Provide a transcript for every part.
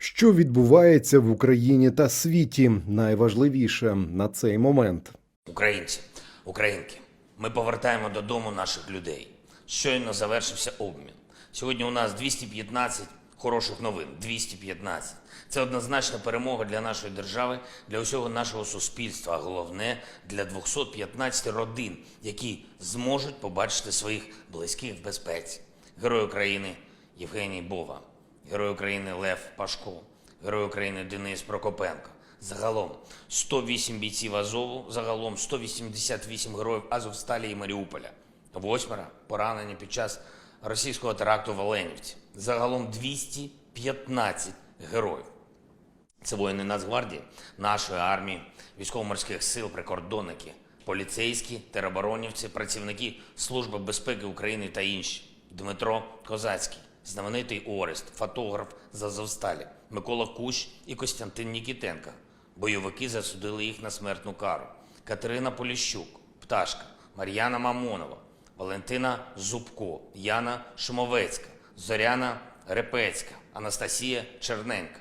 Що відбувається в Україні та світі? Найважливіше на цей момент. Українці, українки, ми повертаємо додому наших людей. Щойно завершився обмін. Сьогодні у нас 215 хороших новин. 215. Це однозначна перемога для нашої держави, для усього нашого суспільства, а головне для 215 родин, які зможуть побачити своїх близьких в безпеці. Герой України Євгеній Бова, Герой України Лев Пашко, Герой України Денис Прокопенко. Загалом 108 бійців Азову, загалом 188 героїв Азовсталі і Маріуполя. Восьмеро поранені під час російського теракту в Оленівці. Загалом 215 героїв. Це воїни Нацгвардії, нашої армії, військово-морських сил, прикордонники, поліцейські, тероборонівці, працівники Служби безпеки України та інші. Дмитро Козацький, знаменитий Орест, фотограф з Азовсталі, Микола Кущ і Костянтин Нікітенко. Бойовики засудили їх на смертну кару. Катерина Поліщук, Пташка, Мар'яна Мамонова, Валентина Зубко, Яна Шумовецька, Зоряна Репецька, Анастасія Черненка.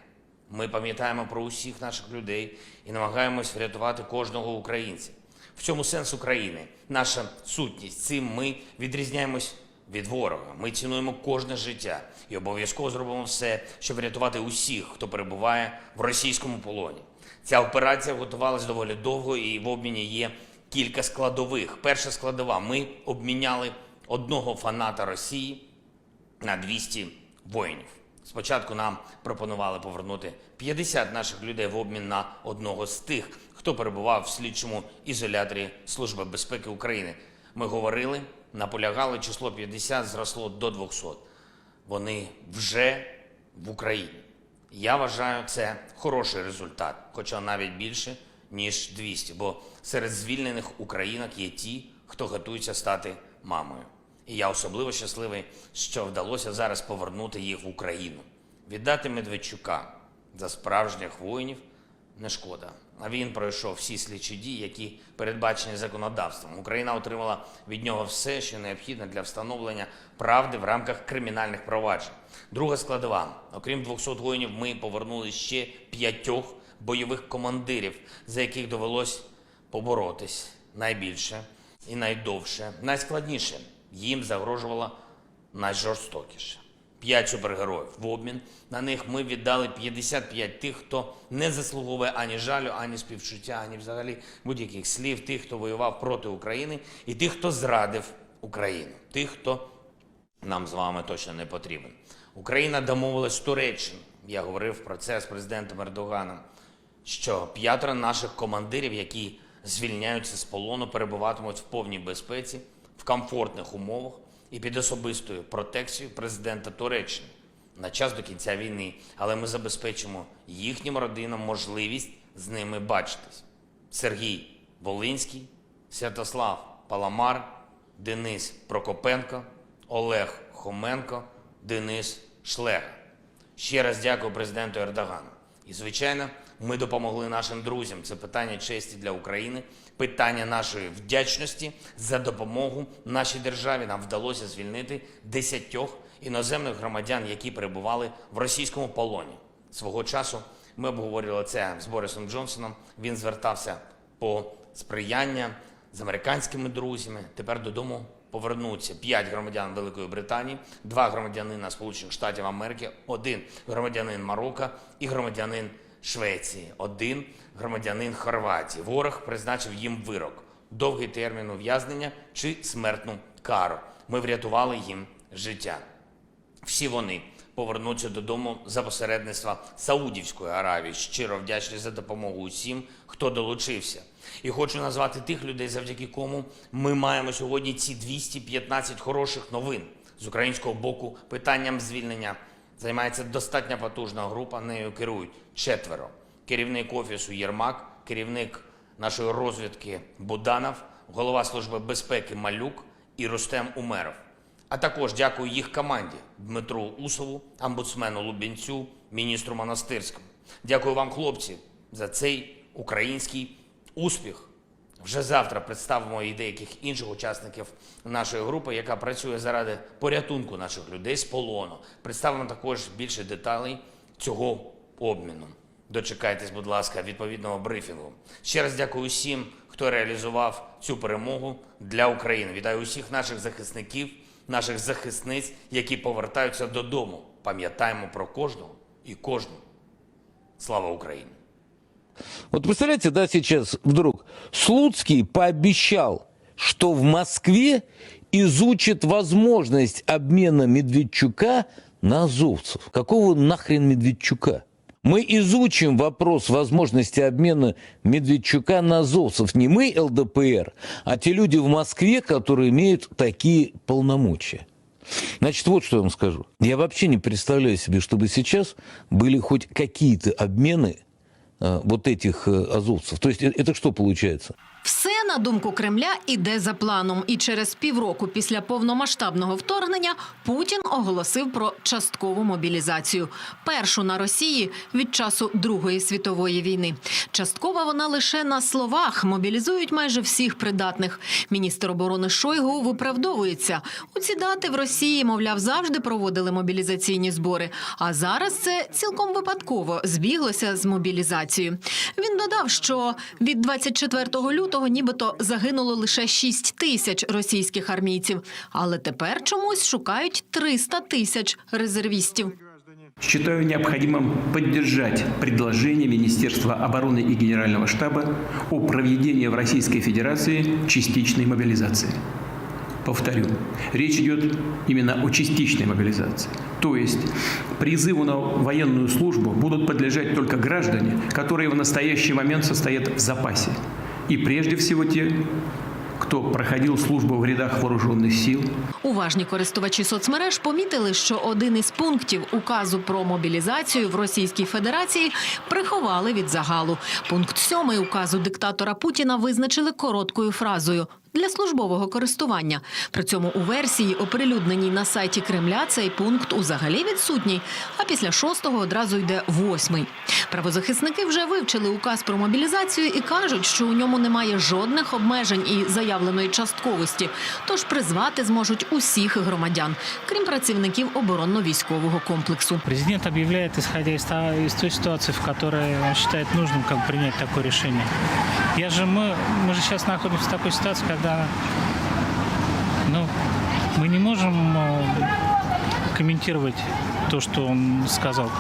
Ми пам'ятаємо про усіх наших людей і намагаємось врятувати кожного українця. В цьому сенс України, наша сутність. Цим ми відрізняємось від ворога. Ми цінуємо кожне життя і обов'язково зробимо все, щоб врятувати усіх, хто перебуває в російському полоні. Ця операція готувалась доволі довго, і в обміні є кілька складових. Перша складова: ми обміняли одного фаната Росії на 200 воїнів. Спочатку нам пропонували повернути 50 наших людей в обмін на одного з тих, хто перебував в слідчому ізоляторі Служби безпеки України. Ми говорили, наполягали, число 50 зросло до 200. Вони вже в Україні. Я вважаю, це хороший результат, хоча навіть більше, ніж 200, бо серед звільнених українок є ті, хто готується стати мамою. І я особливо щасливий, що вдалося зараз повернути їх в Україну. Віддати Медведчука за справжніх воїнів не шкода. А він пройшов всі слідчі дії, які передбачені законодавством. Україна отримала від нього все, що необхідне для встановлення правди в рамках кримінальних проваджень. Друга складова: окрім 200 воїнів, ми повернули ще п'ятьох бойових командирів, за яких довелось поборотись найбільше і найдовше, найскладніше. Їм загрожувало найжорстокіше. П'ять супергероїв. В обмін на них ми віддали 55 тих, хто не заслуговує ані жалю, ані співчуття, ані взагалі будь-яких слів, тих, хто воював проти України, і тих, хто зрадив Україну, тих, хто нам з вами точно не потрібен. Україна домовилась з Туреччиною. Я говорив про це з президентом Ердоганом, що п'ятеро наших командирів, які звільняються з полону, перебуватимуть в повній безпеці, в комфортних умовах і під особистою протекцією президента Туреччини на час до кінця війни. Але ми забезпечимо їхнім родинам можливість з ними бачитись. Сергій Волинський, Святослав Паламар, Денис Прокопенко, Олег Хоменко, Денис Шлега. Ще раз дякую президенту Ердогану. І, звичайно, ми допомогли нашим друзям. Це питання честі для України, питання нашої вдячності за допомогу нашій державі. Нам вдалося звільнити десятьох іноземних громадян, які перебували в російському полоні. Свого часу ми обговорювали це з Борисом Джонсоном. Він звертався по сприяння з американськими друзями. Тепер додому повернуться п'ять громадян Великої Британії, два громадянина Сполучених Штатів Америки, один громадянин Марокко і громадянин Швеції, один громадянин Хорватії. Ворог призначив їм вирок, довгий термін ув'язнення чи смертну кару. Ми врятували їм життя. Всі вони повернуться додому за посередництва Саудівської Аравії. Щиро вдячні за допомогу усім, хто долучився. І хочу назвати тих людей, завдяки кому ми маємо сьогодні ці 215 хороших новин з українського боку. Питанням звільнення займається достатньо потужна група. Нею керують четверо: керівник офісу Єрмак, керівник нашої розвідки Буданов, голова служби безпеки Малюк і Рустем Умеров. А також дякую їх команді Дмитру Усову, омбудсмену Лубінцю, міністру Монастирському. Дякую вам, хлопці, за цей український успіх. Вже завтра представимо і деяких інших учасників нашої групи, яка працює заради порятунку наших людей з полону. Представимо також більше деталей цього обміну. Дочекайтесь, будь ласка, відповідного брифінгу. Ще раз дякую усім, хто реалізував цю перемогу для України. Вітаю усіх наших захисників, наших захисниць, які повертаються додому. Пам'ятаємо про кожного і кожну. Слава Україні! Вот представляете, да, сейчас вдруг Слуцкий пообещал, что в Москве изучит возможность обмена Медведчука на азовцев. Какого нахрен Медведчука? Мы изучим вопрос возможности обмена Медведчука на азовцев. Не мы, ЛДПР, а те люди в Москве, которые имеют такие полномочия. Значит, вот что я вам скажу. Я вообще не представляю себе, чтобы сейчас были хоть какие-то обмены вот этих э, азовцев. То есть э, это что получается? Все, на думку Кремля, іде за планом. І через півроку після повномасштабного вторгнення Путін оголосив про часткову мобілізацію. Першу на Росії від часу Другої світової війни. Часткова вона лише на словах. Мобілізують майже всіх придатних. Міністр оборони Шойгу виправдовується. У ці дати в Росії, мовляв, завжди проводили мобілізаційні збори. А зараз це цілком випадково збіглося з мобілізацією. Він додав, що від 24 лютого нібито загинуло лише 6 тисяч російських армійців, але тепер чомусь шукають 300 тисяч резервістів. Считаю необходимым поддержать предложение Министерства обороны и Генерального штаба о проведении в Российской Федерации частичной мобилизации. Повторю, речь идет именно о частичной мобилизации. То есть призыву на военную службу будут подлежать только граждане, которые в настоящий момент состоят в запасе. И прежде всего те, Хто проходив службу в рядах вооруженных сил, Уважні користувачі соцмереж помітили, що один із пунктів указу про мобілізацію в Російській Федерації приховали від загалу. Пункт сьомий указу диктатора Путіна визначили короткою фразою Для службового користування при цьому у версії, оприлюдненій на сайті Кремля, цей пункт узагалі відсутній. А після шостого одразу йде восьмий. Правозахисники вже вивчили указ про мобілізацію і кажуть, що у ньому немає жодних обмежень і заявленої частковості. Тож призвати зможуть усіх громадян, крім працівників оборонно-військового комплексу. Президент объявляет, исходя из, та- из той ситуации, в которой он считает нужным как бы, принять такое решение. Я же, мы, мы же сейчас находимся в такой ситуации, когда ну, мы не можем э, комментировать то, что он сказал.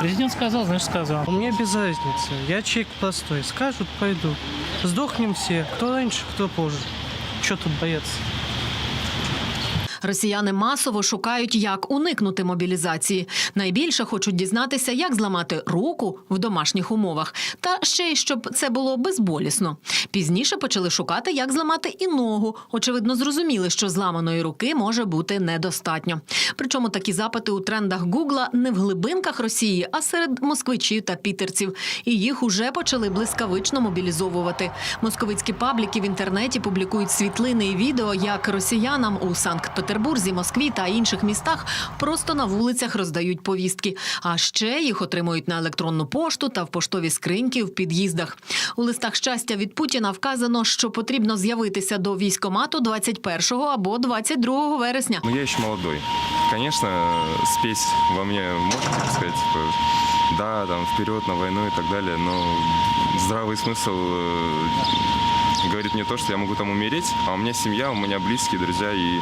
Президент сказал, значит сказал. Мне без разницы. Я человек простой. Скажут, пойду. Сдохнем все. Кто раньше, кто позже. Что тут бояться? Росіяни масово шукають, як уникнути мобілізації. Найбільше хочуть дізнатися, як зламати руку в домашніх умовах, та ще й щоб це було безболісно. Пізніше почали шукати, як зламати і ногу. Очевидно, зрозуміли, що зламаної руки може бути недостатньо. Причому такі запити у трендах Гугла не в глибинках Росії, а серед москвичів та пітерців. І їх уже почали блискавично мобілізовувати. Московицькі пабліки в інтернеті публікують світлини і відео, як росіянам у Санкт-Петербурзі, Москві та інших містах просто на вулицях роздають повістки. А ще їх отримують на електронну пошту та в поштові скриньки в під'їздах. У листах щастя від Путіна вказано, що потрібно з'явитися до військомату 21 або 22 вересня. Но я еще молодой. Конечно, спесь во мне может, так сказать, типа, да, там, вперед на войну и так далее, но здравый смысл э, говорит мне то, что я могу там умереть, а у меня семья, у меня близкие, друзья, и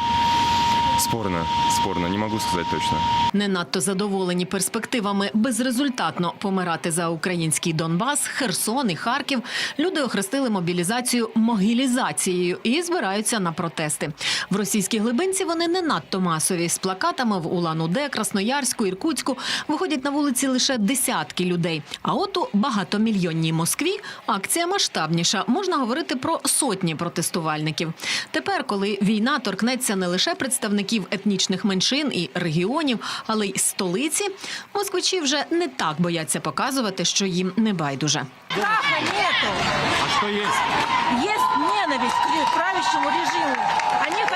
спорно, спорно, не могу сказать точно. Не надто задоволені перспективами безрезультатно помирати за український Донбас, Херсон і Харків. Люди охрестили мобілізацію могилізацією і збираються на протести. В російській глибинці вони не надто масові. З плакатами в Улан-Удэ, Красноярську, Іркутську виходять на вулиці лише десятки людей. А от у багатомільйонній Москві акція масштабніша. Можна говорити про сотні протестувальників. Тепер, коли війна торкнеться не лише представників етнічних меншин і регіонів, але й столиці, москвичі вже не так бояться показувати, що їм не байдуже. Страха нету. А що є? Є ненависть к правящому режиму. Они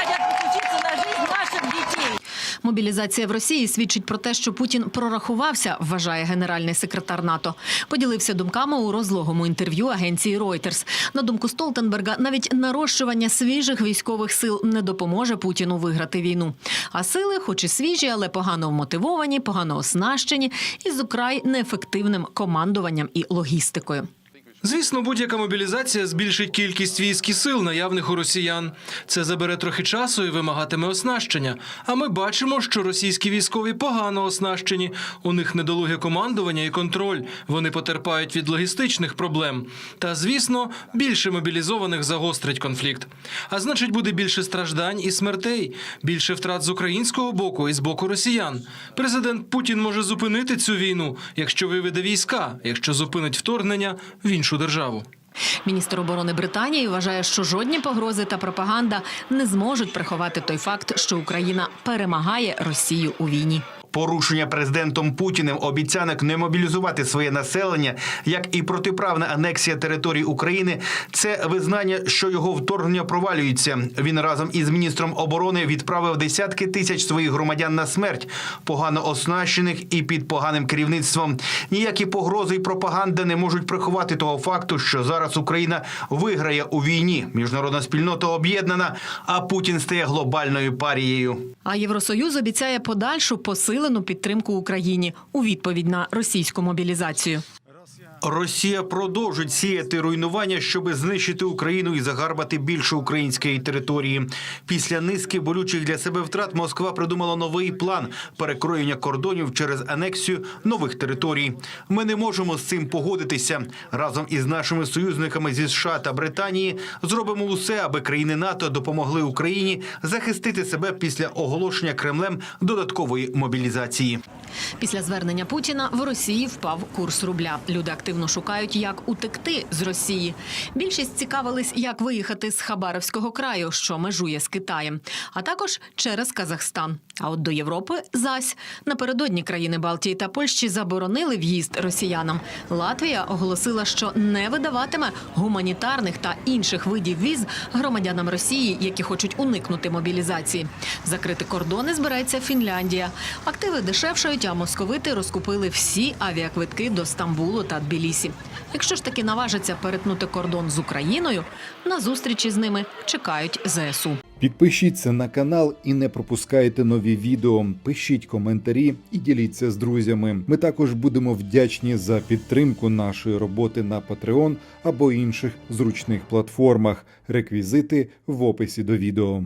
Мобілізація в Росії свідчить про те, що Путін прорахувався, вважає генеральний секретар НАТО. Поділився думками у розлогому інтерв'ю агенції Reuters. На думку Столтенберга, навіть нарощування свіжих військових сил не допоможе Путіну виграти війну. А сили, хоч і свіжі, але погано вмотивовані, погано оснащені і з украй неефективним командуванням і логістикою. Звісно, будь-яка мобілізація збільшить кількість військ і сил, наявних у росіян. Це забере трохи часу і вимагатиме оснащення. А ми бачимо, що російські військові погано оснащені. У них недолуге командування і контроль. Вони потерпають від логістичних проблем. Та, звісно, більше мобілізованих загострить конфлікт. А значить, буде більше страждань і смертей, більше втрат з українського боку і з боку росіян. Президент Путін може зупинити цю війну, якщо виведе війська, якщо зупинить вторгнення в іншу державу. Міністр оборони Британії вважає, що жодні погрози та пропаганда не зможуть приховати той факт, що Україна перемагає Росію у війні. Порушення президентом Путіним обіцянок не мобілізувати своє населення, як і протиправна анексія території України, це визнання, що його вторгнення провалюється. Він разом із міністром оборони відправив десятки тисяч своїх громадян на смерть, погано оснащених і під поганим керівництвом. Ніякі погрози і пропаганда не можуть приховати того факту, що зараз Україна виграє у війні. Міжнародна спільнота об'єднана, а Путін стає глобальною парією. А Євросоюз обіцяє подальшу посилену підтримку Україні у відповідь на російську мобілізацію. Росія продовжить сіяти руйнування, щоб знищити Україну і загарбати більше української території. Після низки болючих для себе втрат Москва придумала новий план перекроєння кордонів через анексію нових територій. Ми не можемо з цим погодитися. Разом із нашими союзниками зі США та Британії зробимо усе, аби країни НАТО допомогли Україні захистити себе після оголошення Кремлем додаткової мобілізації. Після звернення Путіна в Росії впав курс рубля. Люди активно шукають, як утекти з Росії. Більшість цікавились, як виїхати з Хабаровського краю, що межує з Китаєм, а також через Казахстан. А от до Європи зась напередодні країни Балтії та Польщі заборонили в'їзд росіянам. Латвія оголосила, що не видаватиме гуманітарних та інших видів віз громадянам Росії, які хочуть уникнути мобілізації. Закрити кордони збирається Фінляндія. Активи дешевшають, а московити розкупили всі авіаквитки до Стамбулу та Тбілісі. Якщо ж таки наважаться перетнути кордон з Україною, на зустрічі з ними чекають ЗСУ. Підпишіться на канал і не пропускайте нові відео. Пишіть коментарі і діліться з друзями. Ми також будемо вдячні за підтримку нашої роботи на Patreon або інших зручних платформах. Реквізити в описі до відео.